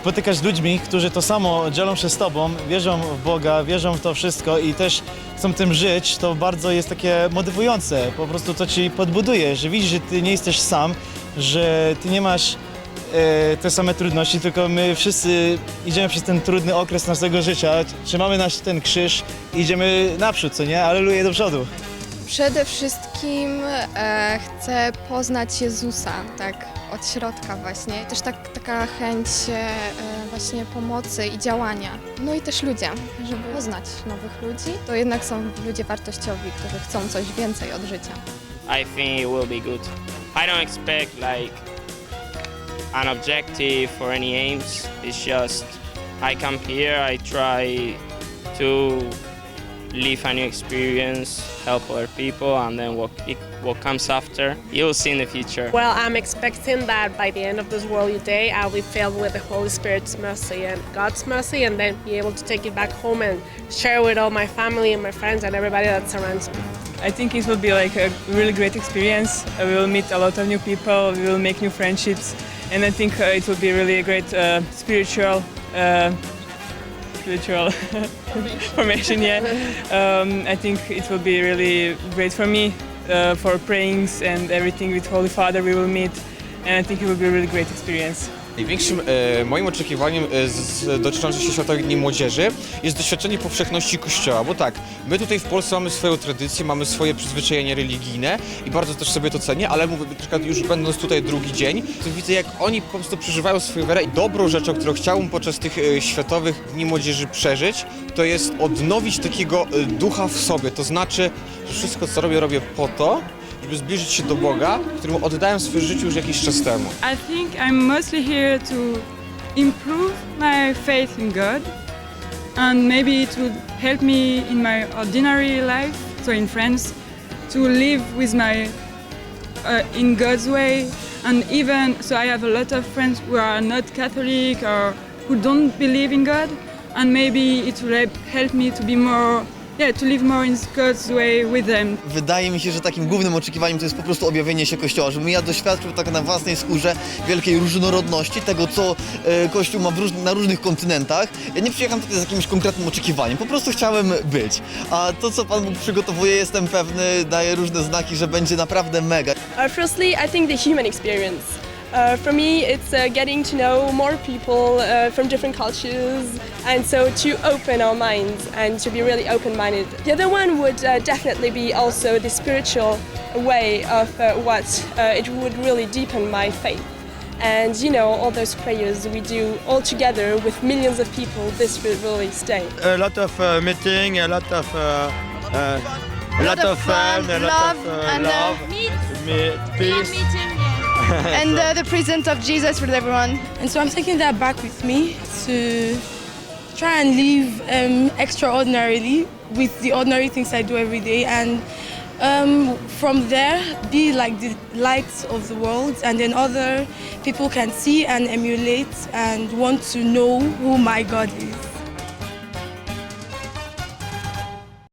spotykasz z ludźmi, którzy to samo dzielą się z tobą, wierzą w Boga, wierzą w to wszystko i też chcą tym żyć, to bardzo jest takie motywujące. Po prostu to ci podbuduje, że widzisz, że ty nie jesteś sam, że ty nie masz e, te same trudności, tylko my wszyscy idziemy przez ten trudny okres naszego życia, trzymamy nasz ten krzyż i idziemy naprzód, co nie? Aleluja do przodu. Przede wszystkim e, chcę poznać Jezusa, tak od środka właśnie. Też tak, taka chęć e, właśnie pomocy i działania. No i też ludzie, żeby poznać nowych ludzi. To jednak są ludzie wartościowi, którzy chcą coś więcej od życia. I think it will be good. I don't expect like an objective or any aims. It's just I come here, I try to live a new experience, help other people, and then what it, what comes after, you'll see in the future. Well, I'm expecting that by the end of this worldly day, I'll be filled with the Holy Spirit's mercy and God's mercy, and then be able to take it back home and share with all my family and my friends and everybody that surrounds me. I think it will be like a really great experience. We will meet a lot of new people, we will make new friendships, and I think uh, it will be really a great uh, spiritual. Uh, spiritual formation yeah. Um, i think it will be really great for me uh, for prayings and everything with holy father we will meet. And i think it will be a really great experience Największym e, moim oczekiwaniem e, z, dotyczącym się Światowych Dni Młodzieży jest doświadczenie powszechności Kościoła, bo tak, my tutaj w Polsce mamy swoją tradycję, mamy swoje przyzwyczajenia religijne i bardzo też sobie to cenię, ale mówię, na przykład już będąc tutaj drugi dzień, to widzę jak oni po prostu przeżywają swoją wiarę i dobrą rzeczą, którą chciałbym podczas tych e, Światowych Dni Młodzieży przeżyć, to jest odnowić takiego e, ducha w sobie, to znaczy, że wszystko co robię, robię po to, żeby zbliżyć się do Boga, któremu oddałem swoje życie już jakiś czas temu. I think I'm mostly here to improve my faith in God and maybe it would help me in my ordinary life, so in France, to live with my uh, in God's way and even so I have a lot of friends who are not Catholic or who don't believe in God and maybe it will help- me to be more yeah, to live more in God's way with them. Wydaje mi się, że takim głównym oczekiwaniem to jest po prostu objawienie się Kościoła, żebym ja doświadczył tak na własnej skórze wielkiej różnorodności, tego co e, Kościół ma w róż, na różnych kontynentach. Ja nie przyjechałem tutaj z jakimś konkretnym oczekiwaniem, po prostu chciałem być. A to co Pan Bóg przygotowuje, jestem pewny, daje różne znaki, że będzie naprawdę mega. Uh, firstly, I think the human experience. Uh, for me, it's uh, getting to know more people uh, from different cultures, and so to open our minds and to be really open-minded. The other one would uh, definitely be also the spiritual way of uh, what uh, it would really deepen my faith. And you know, all those prayers we do all together with millions of people, this will really stay. a lot of uh, meeting, a lot of uh, uh, a lot of fun, a lot of uh, and, uh, love, me- peace. and uh, the presence of Jesus with everyone. And so I'm taking that back with me to try and live um, extraordinarily with the ordinary things I do every day. And um, from there, be like the light of the world. And then other people can see and emulate and want to know who my God is.